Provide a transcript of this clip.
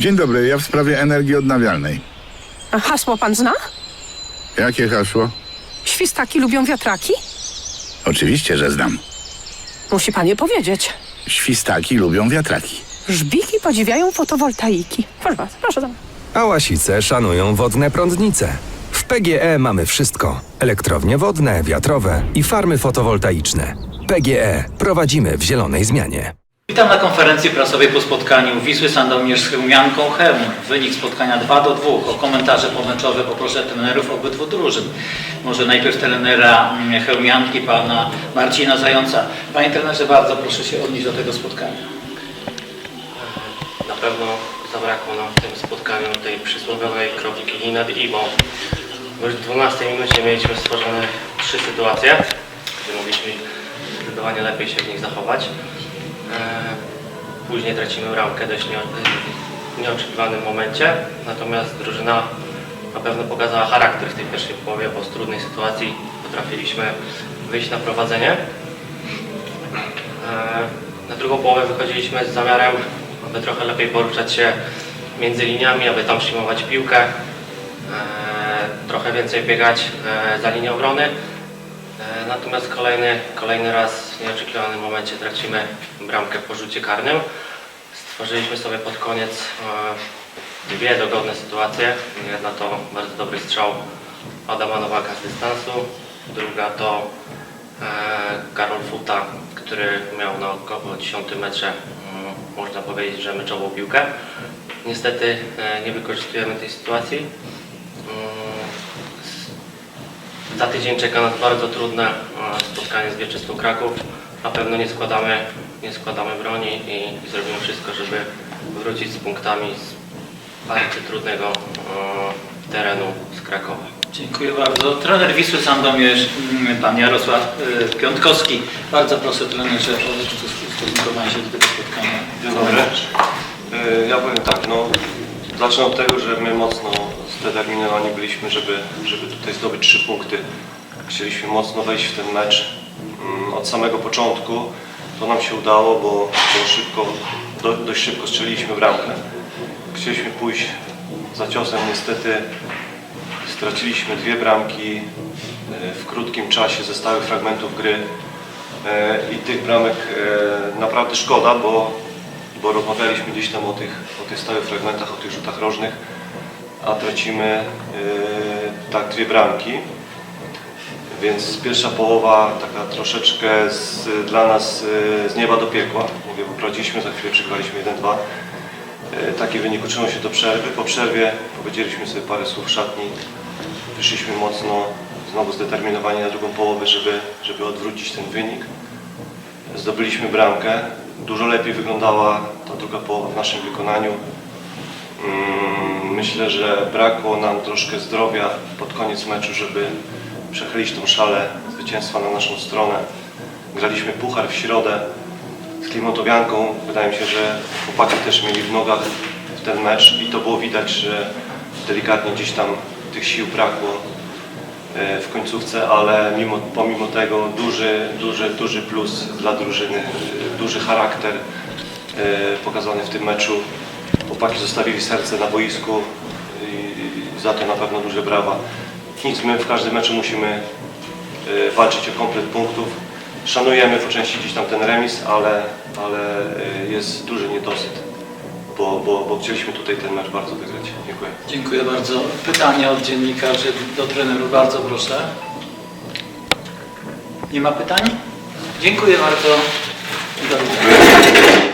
Dzień dobry, ja w sprawie energii odnawialnej. A hasło pan zna? Jakie hasło? Świstaki lubią wiatraki? Oczywiście, że znam. Musi pan je powiedzieć. Świstaki lubią wiatraki. Żbiki podziwiają fotowoltaiki. Proszę bardzo, proszę tam. A łasice szanują wodne prądnice. W PGE mamy wszystko: elektrownie wodne, wiatrowe i farmy fotowoltaiczne. PGE prowadzimy w zielonej zmianie. Witam na konferencji prasowej po spotkaniu Wisły Sandomierz z Chełmianką Chełm. Wynik spotkania 2 do 2. O komentarze pomeczowe poproszę trenerów obydwu drużyn. Może najpierw trenera mm, Chełmianki, pana Marcina Zająca. Panie trenerze, bardzo proszę się odnieść do tego spotkania. Na pewno zabrakło nam w tym spotkaniu tej przysłowiowej kropki nad Iwą. Bo Już w 12 minucie mieliśmy stworzone trzy sytuacje, gdzie mogliśmy zdecydowanie lepiej się w nich zachować. E, Później tracimy bramkę dość nie- nieoczekiwanym momencie, natomiast drużyna na pewno pokazała charakter w tej pierwszej połowie, bo z trudnej sytuacji potrafiliśmy wyjść na prowadzenie. E, Na drugą połowę wychodziliśmy z zamiarem, aby trochę lepiej poruszać się między liniami, aby tam przyjmować piłkę, e, trochę więcej biegać za linią obrony. E, Natomiast kolejny, kolejny raz w nieoczekiwanym momencie tracimy bramkę po rzucie karnym. Stworzyliśmy sobie pod koniec e, dwie dogodne sytuacje. Jedna to bardzo dobry strzał Adama Nowaka z dystansu, druga to e, Karol Futa, który miał na około 10 metrze, mm, można powiedzieć, że meczową piłkę. Niestety nie wykorzystujemy tej sytuacji. Za tydzień czeka nas bardzo trudne e, spotkanie z Wieczystą Kraków. Na pewno nie składamy, nie składamy broni i, i zrobimy wszystko, żeby wrócić z punktami z bardzo trudnego e, terenu z Krakowa. Dziękuję bardzo. Trener Wisły Sandomierz, mm, pan Jarosław y, Piątkowski. Bardzo proszę trenerze o ustosunkowanie się do tego spotkania. Dzień dobry. Ja no zacznę od tego, że my mocno zdeterminowani byliśmy, żeby, żeby tutaj zdobyć trzy punkty. Chcieliśmy mocno wejść w ten mecz mm, od samego początku. To nam się udało, bo, szybko, do, dość szybko strzeliliśmy bramkę. Chcieliśmy pójść za ciosem, niestety straciliśmy dwie bramki y, w krótkim czasie ze stałych fragmentów gry. E, i tych bramek e, naprawdę szkoda, bo, bo rozmawialiśmy gdzieś tam o tych, o tych stałych fragmentach, o tych rzutach rożnych, a tracimy e, tak dwie bramki. Więc pierwsza połowa taka troszeczkę z, dla nas e, z nieba do piekła. Mówię, bo prowadziliśmy, za chwilę przegraliśmy 1-2. E, Taki wynik utrzymał się do przerwy. Po przerwie powiedzieliśmy sobie parę słów w szatni. Wyszliśmy mocno, znowu zdeterminowani na drugą połowę, żeby, żeby odwrócić ten wynik. Zdobyliśmy bramkę. Dużo lepiej wyglądała ta druga połowa w naszym wykonaniu. Mm, Myślę, że brakło nam troszkę zdrowia pod koniec meczu, żeby przechylić tą szalę zwycięstwa na naszą stronę. Graliśmy puchar w środę z Klimotowianką. Wydaje mi się, że chłopaki też mieli w nogach w ten mecz i to było widać, że delikatnie gdzieś tam tych sił brakło w końcówce, ale mimo, pomimo tego duży, duży, duży plus dla drużyny, e, duży charakter e, pokazany w tym meczu. Chłopaki zostawili serce na boisku i za to na pewno duże brawa. Nic, my w każdym meczu musimy walczyć o komplet punktów. Szanujemy po części gdzieś tam ten remis, ale, ale jest duży niedosyt, bo, bo, bo chcieliśmy tutaj ten mecz bardzo wygrać. Dziękuję. Dziękuję bardzo. Pytania od dziennikarzy do trenerów, bardzo proszę. Nie ma pytań? Dziękuję bardzo. Do widzenia.